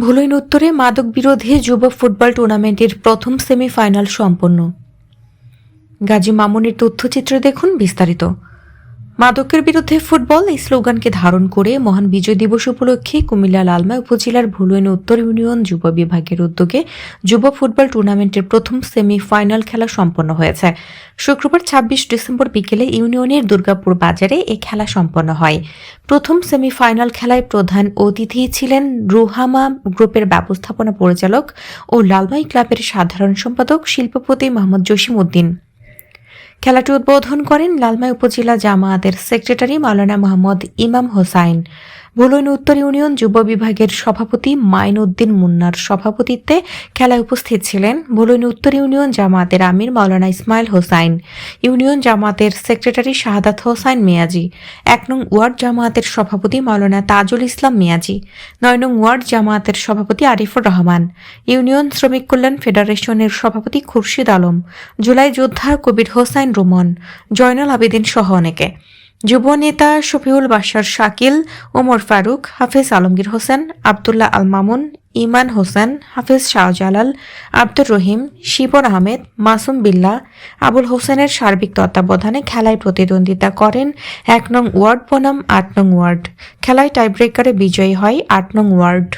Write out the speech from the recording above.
ভুলইন উত্তরে মাদক বিরোধী যুব ফুটবল টুর্নামেন্টের প্রথম সেমিফাইনাল সম্পন্ন। গাজী মামুনের তথ্যচিত্র দেখুন বিস্তারিত। মাদকের বিরুদ্ধে ফুটবল এই স্লোগানকে ধারণ করে মহান বিজয় দিবস উপলক্ষে কুমিল্লা লালমা উপজেলার ভুলুয়েন উত্তর ইউনিয়ন যুব বিভাগের উদ্যোগে যুব ফুটবল টুর্নামেন্টের প্রথম সেমিফাইনাল খেলা সম্পন্ন হয়েছে। শুক্রবার ছাব্বিশ ডিসেম্বর বিকেলে ইউনিয়নের দুর্গাপুর বাজারে এই খেলা সম্পন্ন হয়। প্রথম সেমিফাইনাল খেলায় প্রধান অতিথি ছিলেন রুহামা গ্রুপের ব্যবস্থাপনা পরিচালক ও লালমাই ক্লাবের সাধারণ সম্পাদক শিল্পপতি মোহাম্মদ জসিম উদ্দিন খেলাটি উদ্বোধন করেন লালমাই উপজেলা জামায়াতের সেক্রেটারি মাওলানা মোহাম্মদ ইমাম হোসাইন। ভুলইন উত্তর ইউনিয়ন যুব বিভাগের সভাপতি মাইন উদ্দিন মুন্নার সভাপতিত্বে খেলায় উপস্থিত ছিলেন ভুলইন উত্তর ইউনিয়ন জামায়াতের আমির মাওলানা ইসমাইল হোসাইন, ইউনিয়ন জামাতের সেক্রেটারি শাহাদাত হোসাইন মিয়াজি, এক নং ওয়ার্ড জামায়াতের সভাপতি মাওলানা তাজুল ইসলাম মিয়াজি, নয় নং ওয়ার্ড জামায়াতের সভাপতি আরিফুর রহমান, ইউনিয়ন শ্রমিক কল্যাণ ফেডারেশনের সভাপতি খুরশিদ আলম, জুলাই যোদ্ধা কবির হোসাইন রোমন, জয়নাল আবেদিন সহ অনেকে। যুব নেতা শফিউল বাশার শাকিল, ওমর ফারুক, হাফেজ আলমগীর হোসেন, আবদুল্লাহ আল মামুন, ইমান হোসেন, হাফেজ শাহজালাল, আব্দুর রহিম শিবর আহমেদ, মাসুম বিল্লাহ আবুল হোসেনের সার্বিক তত্ত্বাবধানে খেলায় প্রতিদ্বন্দ্বিতা করেন এক নং ওয়ার্ড বনাম, আট নং ওয়ার্ড। খেলায় টাইব্রেকারে বিজয়ী হয় আট নং ওয়ার্ড।